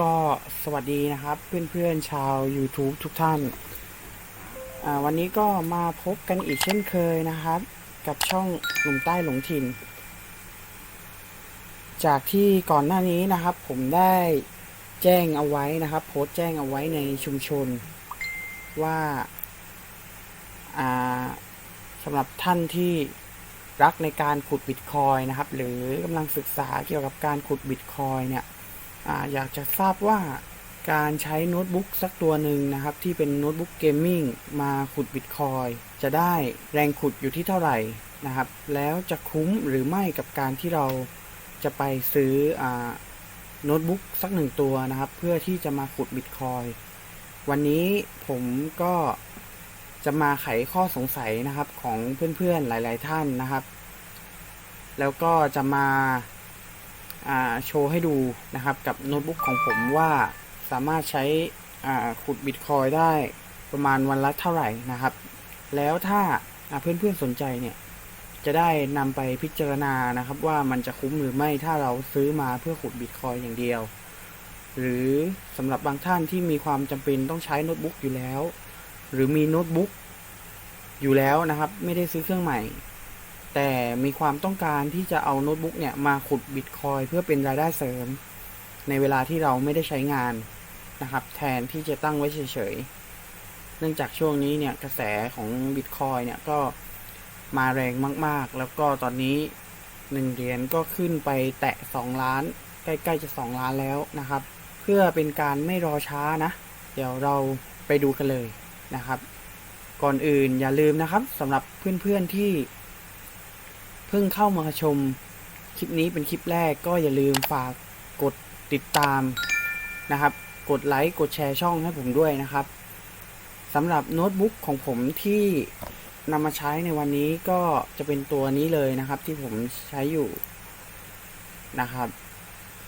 ก็สวัสดีนะครับเพื่อนๆชาว YouTube ทุกท่าน วันนี้ก็มาพบกันอีกเช่นเคยนะครับ กับช่องหนุ่มใต้หลงถิ่น จากที่ก่อนหน้านี้นะครับ ผมได้แจ้งเอาไว้นะครับ โพสต์แจ้งเอาไว้ในชุมชน ว่าาสำหรับท่านที่รักในการขุดบิตคอยนะครับ หรือกำลังศึกษาเกี่ยวกับการขุดบิตคอยเนี่ย ออยากจะทราบว่าการใช้โน้ตบุ๊กสักตัวหนึ่งนะครับ ที่เป็นโน้ตบุ๊กเกมมิ่งมาขุดบิตคอยจะได้แรงขุดอยู่ที่เท่าไหร่นะครับ แล้วจะคุ้มหรือไม่กับการที่เราจะไปซื้ออโน้ตบุ๊กสักหนึ่งตัวนะครับ เพื่อที่จะมาขุดบิตคอยวันนี้ผมก็จะมาไขข้อสงสัยนะครับของเพื่อนๆหลาย ๆ ท่านนะครับ แล้วก็จะมา โชว์ให้ดูนะครับกับโน้ตบุ๊กของผมว่าสามารถใช้ขุดบิตคอยได้ประมาณวันละเท่าไหร่นะครับ แล้วถ้าเพื่อนๆสนใจเนี่ยจะได้นำไปพิจารณานะครับว่ามันจะคุ้มหรือไม่ถ้าเราซื้อมาเพื่อขุดบิตคอยอย่างเดียว หรือสำหรับบางท่านที่มีความจำเป็นต้องใช้โน้ตบุ๊กอยู่แล้ว หรือมีโน้ตบุ๊กอยู่แล้วนะครับ ไม่ได้ซื้อเครื่องใหม่ แต่มีความต้องการที่จะเอาโน้ตบุ๊กเนี่ยมาขุดบิตคอยเพื่อเป็นรายได้เสริม ในเวลาที่เราไม่ได้ใช้งานนะครับ แทนที่จะตั้งไว้เฉยๆ เนื่องจากช่วงนี้เนี่ยกระแสของบิตคอยเนี่ยก็มาแรงมากๆ แล้วก็ตอนนี้หนึ่งเหรียญก็ขึ้นไปแตะ 2 ล้าน ใกล้ๆจะ 2 ล้านแล้วนะครับ เพื่อเป็นการไม่รอช้านะ เดี๋ยวเราไปดูกันเลยนะครับ ก่อนอื่นอย่าลืมนะครับสำหรับเพื่อนๆที่ พิ่งเข้ามาชมคลิปนี้เป็นคลิปแรกก็อย่าลืมฝากกดติดตามนะครับ กดไลค์กดแชร์ช่องให้ผมด้วยนะครับสำหรับโน้ตบุ๊กของผมที่นำมาใช้ในวันนี้ก็จะเป็นตัวนี้เลยนะครับ ที่ผมใช้อยู่นะครับ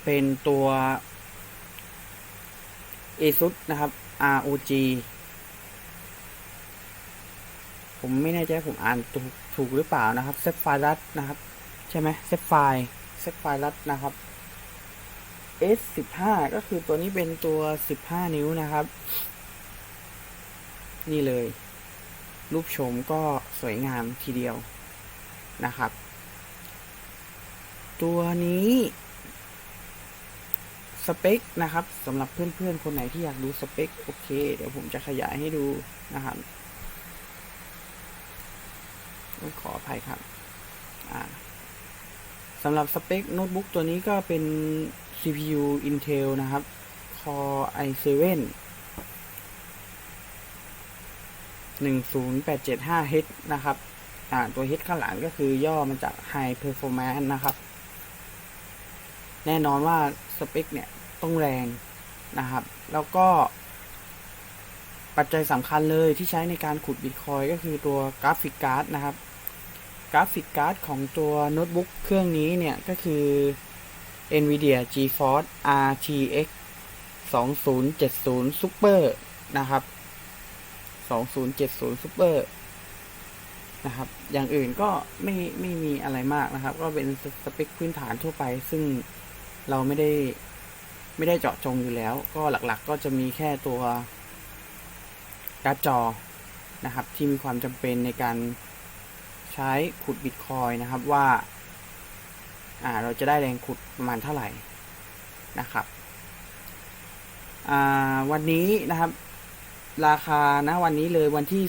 เป็นตัว ASUS นะครับ ROG ผมไม่แน่ใจผมอ่านถูก ถูกหรือเปล่านะครับเซฟไฟรัสนะครับใช่ไหมเซฟไฟเซฟไฟรัสนะครับ S สิบห้าก็คือตัวนี้เป็นตัวสิบห้านิ้วนะครับ นี่เลย รูปโฉมก็สวยงามทีเดียวนะครับ ตัวนี้สเปคนะครับสำหรับเพื่อนๆ คนไหนที่อยากดูสเปค โอเค เดี๋ยวผมจะขยายให้ดูนะครับ ขออภัยครับสำหรับสเปคโน้ตบุ๊กตัวนี้ก็เป็น CPU Intel นะครับ Core i7 10875H นะครับตัว H ข้างหลังก็คือย่อมาจาก High Performance นะครับ แน่นอนว่าสเปคเนี่ยต้องแรงนะครับ แล้วก็ปัจจัยสำคัญเลยที่ใช้ในการขุดบิตคอยก็คือตัวกราฟิกการ์ดนะครับ กราฟิกการ์ดของตัวโน้ตบุ๊กเครื่องนี้เนี่ย ก็คือ NVIDIA GeForce RTX 2070 Super นะครับ 2070 Super นะครับ อย่างอื่นก็ไม่ไม่มีอะไรมากนะครับ ก็เป็นสเปคพื้นฐานทั่วไป ซึ่งเราไม่ได้ไม่ได้เจาะจงอยู่แล้ว ก็หลักๆก็จะมีแค่ตัวการ์ดจอนะครับ ที่มีความจำเป็นในการ ใช้ขุดบิตคอยนะครับว่าอ่าเราจะได้แรงขุดประมาณเท่าไหร่นะครับอ่าวันนี้นะครับ ราคานะวันนี้เลยวันที่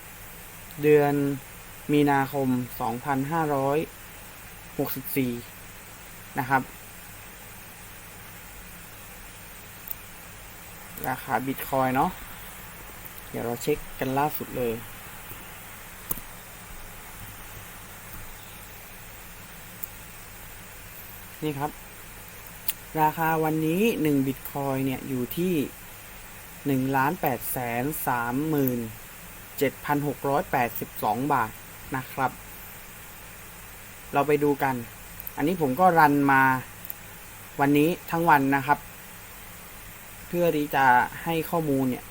30 เดือนมีนาคม 2564 นะครับ ราคาบิตคอยเนาะเดี๋ยวเราเช็คกันล่าสุดเลย นี่ครับ ราคาวันนี้1บิตคอยเนี่ยอยู่ที่1ล้าน8แสน3หมื่น7,682บาทนะครับ เราไปดูกัน อันนี้ผมก็รันมาวันนี้ทั้งวันนะครับ เพื่อที่จะให้ข้อมูลเนี่ย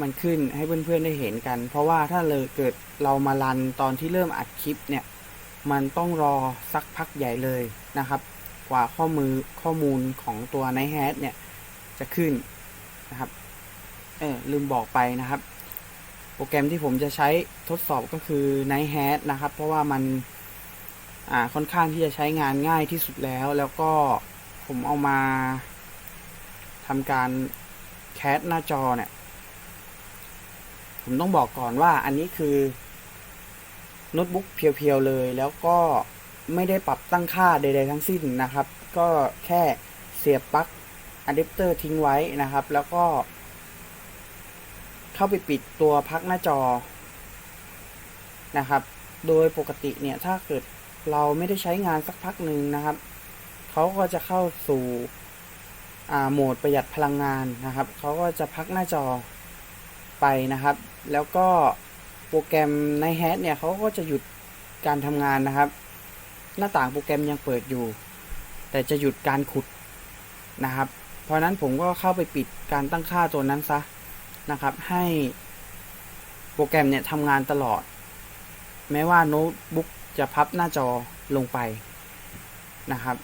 มันขึ้นให้เพื่อนๆได้เห็นกัน เพราะว่าถ้าเลยเกิดเรามารันตอนที่เริ่มอัดคลิปเนี่ย มันต้องรอสักพักใหญ่เลยนะครับ กว่าข้อมือข้อมูลของตัว Night Hat เนี่ยจะขึ้นนะครับเออลืมบอกไปนะครับ โปรแกรมที่ผมจะใช้ทดสอบก็คือ Night Hat นะครับ เพราะว่ามันอ่าค่อนข้างที่จะใช้งานง่ายที่สุดแล้ว แล้วก็ผมเอามาทำการแคสหน้าจอเนี่ย ผมต้องบอกก่อนว่าอันนี้คือ โน้ตบุ๊กเพียวๆเลย แล้วก็ไม่ได้ปรับตั้งค่าใดๆทั้งสิ้นนะครับ ก็แค่เสียบปลั๊กอะแดปเตอร์ทิ้งไว้นะครับ แล้วก็ เข้าไปปิดตัวพักหน้าจอนะครับ โดยปกติเนี่ยถ้าเกิดเราไม่ได้ใช้งานสักพักหนึ่งนะครับ เขาก็จะเข้าสู่โหมดประหยัดพลังงานนะครับ เขาก็จะพักหน้าจอไปนะครับ แล้วก็ โปรแกรมในแฮทเนี่ยเขาก็จะหยุดการทำงานนะครับ หน้าต่างโปรแกรมยังเปิดอยู่ แต่จะหยุดการขุดนะครับ เพราะฉะนั้นผมก็เข้าไปปิดการตั้งค่าตัวนั้นซะนะครับ ให้โปรแกรมเนี่ยทำงานตลอด แม้ว่าโน้ตบุ๊กจะพับหน้าจอลงไปนะครับ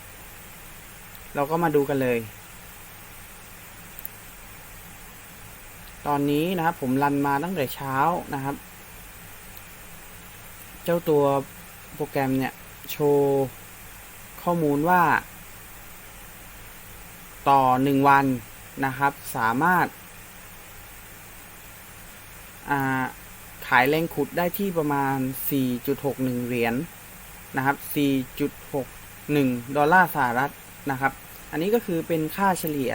เราก็มาดูกันเลย ตอนนี้นะครับผมรันมาตั้งแต่เช้านะครับ เจ้าตัวโปรแกรมเนี่ย โชว์ข้อมูลว่า ต่อหนึ่งวันนะครับ สามารถาขายแรงขุดได้ที่ประมาณ 4.61 เหรียญนนะครับ 4.61 ดอลลาร์สหรัฐนะครับ อันนี้ก็คือเป็นค่าเฉลี่ย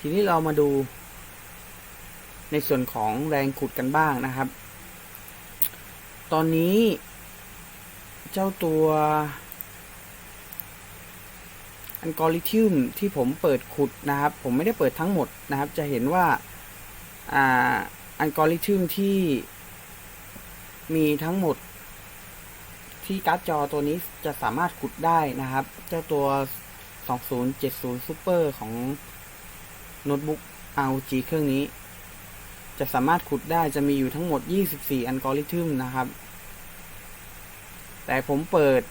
ทีนี้เรามาดูในส่วนของแรงขุดกันบ้างนะครับ ตอนนี้ เจ้าตัวอัลกอริทึมที่ผมเปิดขุดนะครับ ผมไม่ได้เปิดทั้งหมดนะครับ จะเห็นว่าอ่าอัลกอริทึมที่มีทั้งหมด ที่การ์ดจอตัวนี้จะสามารถขุดได้นะครับ เจ้าตัว 2070 Super ของโน้ตบุ๊ก ROG เครื่องนี้ จะสามารถขุดได้จะมีอยู่ทั้งหมด 24 อัลกอริทึมนะครับ แต่ผมเปิด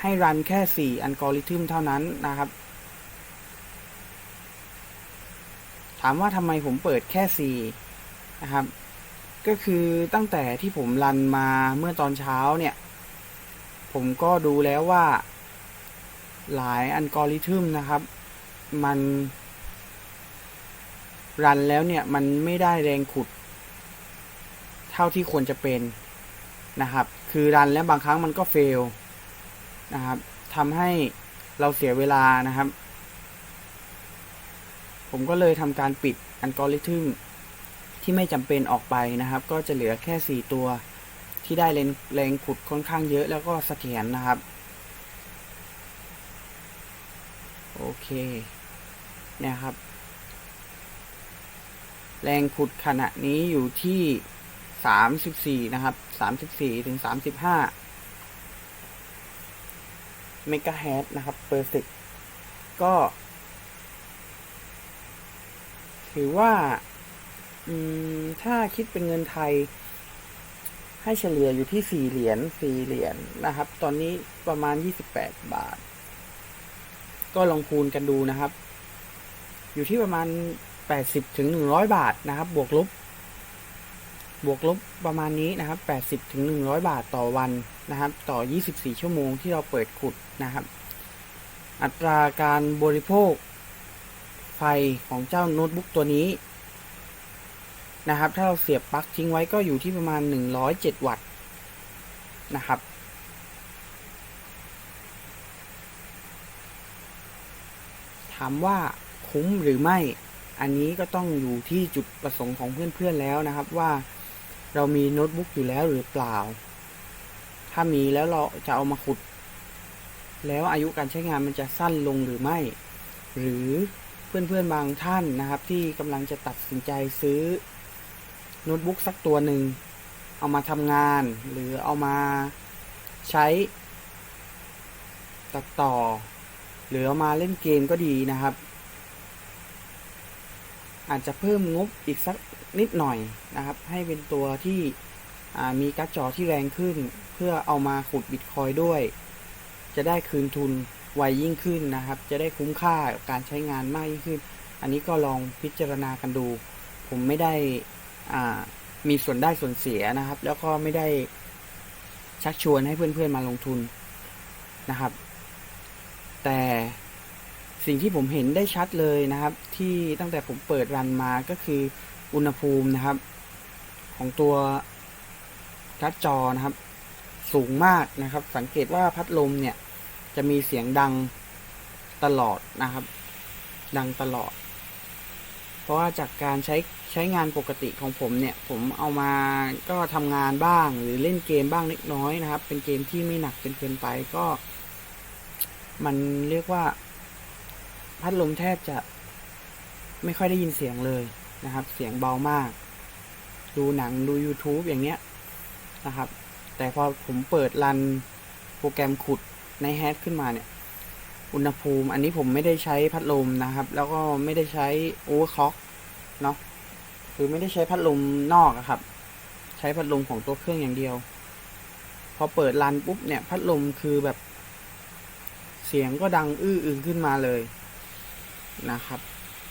ให้รันแค่ 4 อัลกอริทึมเท่านั้นนะครับ ถามว่าทำไมผมเปิดแค่ 4 นะครับ ก็คือตั้งแต่ที่ผมรันมาเมื่อตอนเช้าเนี่ย ผมก็ดูแล้วว่า หลายอัลกอริทึมนะครับ มันรันแล้วเนี่ย มันไม่ได้แรงขุด เท่าที่ควรจะเป็นนะครับ คือรันแล้วบางครั้งมันก็เฟลนะครับทำให้เราเสียเวลานะครับ ผมก็เลยทำการปิดอัลกอริทึมที่ไม่จำเป็นออกไปนะครับ ก็จะเหลือแค่ 4 ตัวที่ได้แรงแรงขุดค่อนข้างเยอะแล้วก็เสถียรนะครับ โอเคเนี่ยครับ แรงขุดขณะนี้อยู่ที่ สามสิบสี่นะครับสามสิบสี่ถึงสามสิบห้าเมกะเฮต์นะครับเปอร์เซกก็ ถือว่า ถ้าคิดเป็นเงินไทย ให้เฉลี่ยอยู่ที่สี่เหรียญสี่เหรียญนะครับ ตอนนี้ประมาณยี่สิบแปดบาท ก็ลองคูณกันดูนะครับ อยู่ที่ประมาณ80ถึง100บาทนะครับ บวกลบ บวกลบประมาณนี้นะครับ 80ถึง100 บาทต่อวันนะครับ ต่อ 24 ชั่วโมงที่เราเปิดขุดนะครับ อัตราการบริโภคไฟของเจ้าโน้ตบุ๊กตัวนี้นะครับ ถ้าเราเสียบปลั๊กทิ้งไว้ก็อยู่ที่ประมาณ 107 วัตต์นะครับ ถามว่าคุ้มหรือไม่ อันนี้ก็ต้องอยู่ที่จุดประสงค์ของเพื่อนๆแล้วนะครับว่า เรามีโน้ตบุ๊กอยู่แล้วหรือเปล่า ถ้ามีแล้วเราจะเอามาขุด แล้วอายุการใช้งานมันจะสั้นลงหรือไม่ หรือเพื่อนๆบางท่านนะครับ ที่กำลังจะตัดสินใจซื้อโน้ตบุ๊กสักตัวหนึ่ง เอามาทำงาน หรือเอามาใช้ ตัดต่อ หรือเอามาเล่นเกมก็ดีนะครับ อาจจะเพิ่มงบอีกสักนิดหน่อยนะครับ ให้เป็นตัวที่มีการ์ดจอที่แรงขึ้น เพื่อเอามาขุดบิตคอยด้วย จะได้คืนทุนไวยิ่งขึ้นนะครับ จะได้คุ้มค่ากับการใช้งานมากยิ่งขึ้น อันนี้ก็ลองพิจารณากันดู ผมไม่ได้มีส่วนได้ส่วนเสียนะครับ แล้วก็ไม่ได้ชักชวนให้เพื่อนๆมาลงทุนนะครับ แต่ สิ่งที่ผมเห็นได้ชัดเลยนะครับ ที่ตั้งแต่ผมเปิดรันมาก็คืออุณหภูมินะครับ ของตัวการ์ดจอนะครับ สูงมากนะครับ สังเกตว่าพัดลมเนี่ย จะมีเสียงดังตลอดนะครับ ดังตลอด เพราะว่าจากการใช้ใช้งานปกติของผมเนี่ย ผมเอามาก็ทำงานบ้างหรือเล่นเกมบ้างเล็กน้อยนะครับ เป็นเกมที่ไม่หนักจนเกินไปก็ มันเรียกว่า พัดลมแทบจะไม่ค่อยได้ยินเสียงเลยนะครับ เสียงเบามาก ดูหนังดู YouTube อย่างเนี้ยนะครับ แต่พอผมเปิดรันโปรแกรมขุดในแฮชขึ้นมาเนี่ย อุณหภูมิ อันนี้ผมไม่ได้ใช้พัดลมนะครับ แล้วก็ไม่ได้ใช้โอเวอร์คล็อกเนาะคือไม่ได้ใช้พัดลมนอกอะครับ ใช้พัดลมของตัวเครื่องอย่างเดียว พอเปิดรันปุ๊บเนี่ย พัดลมคือแบบ เสียงก็ดังอื้ออึงขึ้นมาเลย นะครับ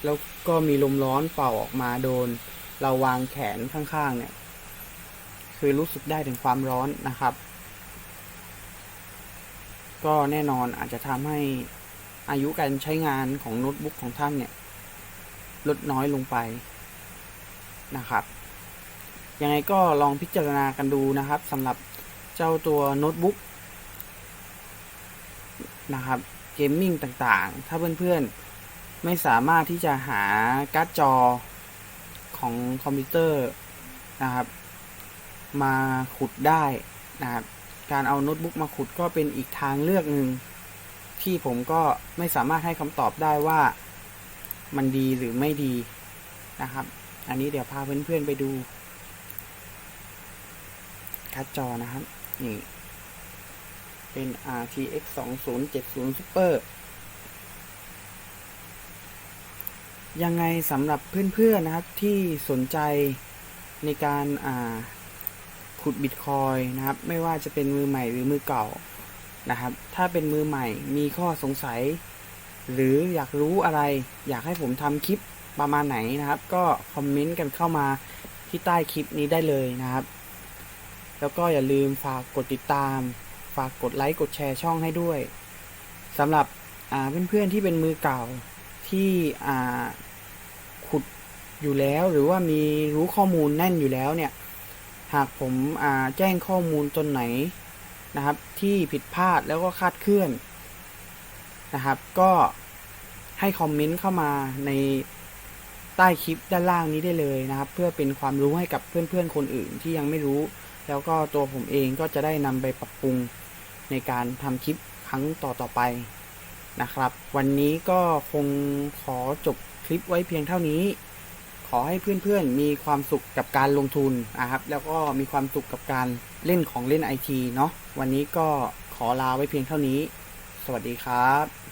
แล้วก็มีลมร้อนเป่าออกมาโดน เราวางแขนข้างๆ เนี่ย คือรู้สึกได้ถึงความร้อนนะครับ ก็แน่นอนอาจจะทำให้อายุการใช้งานของโน้ตบุ๊กของท่านเนี่ย ลดน้อยลงไปนะครับ ยังไงก็ลองพิจารณากันดูนะครับสำหรับเจ้าตัวโน้ตบุ๊กนะครับ เกมมิ่งต่างๆ ถ้าเพื่อนๆ ไม่สามารถที่จะหาการ์ดจอของคอมพิวเตอร์นะครับ มาขุดได้นะครับ การเอาโน้ตบุ๊กมาขุดก็เป็นอีกทางเลือกหนึ่งที่ผมก็ไม่สามารถให้คำตอบได้ว่ามันดีหรือไม่ดีนะครับ อันนี้เดี๋ยวพาเพื่อนๆไปดูการ์ดจอนะครับ นี่ เป็น RTX 2070 Super ยังไงสำหรับเพื่อนๆนะครับที่สนใจในการอ่าขุดบิตคอยนะครับ ไม่ว่าจะเป็นมือใหม่หรือมือเก่านะครับ ถ้าเป็นมือใหม่มีข้อสงสัย หรืออยากรู้อะไร อยากให้ผมทำคลิปประมาณไหนนะครับ ก็คอมเมนต์กันเข้ามาที่ใต้คลิปนี้ได้เลยนะครับ แล้วก็อย่าลืมฝากกดติดตาม ฝากกดไลค์กดแชร์ช่องให้ด้วยสำหรับอ่าเพื่อนๆที่เป็นมือเก่าที่ อยู่แล้วหรือว่ามีรู้ข้อมูลแน่นอยู่แล้วเนี่ย หากผมแจ้งข้อมูลตนไหนนะครับ ที่ผิดพลาดแล้วก็คาดเคลื่อนนะครับ ก็ให้คอมเมนต์เข้ามาในใต้คลิปด้านล่างนี้ได้เลยนะครับ เพื่อเป็นความรู้ให้กับเพื่อนๆคนอื่นที่ยังไม่รู้ แล้วก็ตัวผมเองก็จะได้นำไปปรับปรุงในการทำคลิปครั้งต่อๆไปนะครับ วันนี้ก็คงขอจบคลิปไว้เพียงเท่านี้ ขอให้เพื่อนๆมีความสุขกับการลงทุนนะครับ แล้วก็มีความสุขกับการเล่นของเล่นไอทีเนาะวันนี้ก็ขอลาไว้เพียงเท่านี้ สวัสดีครับ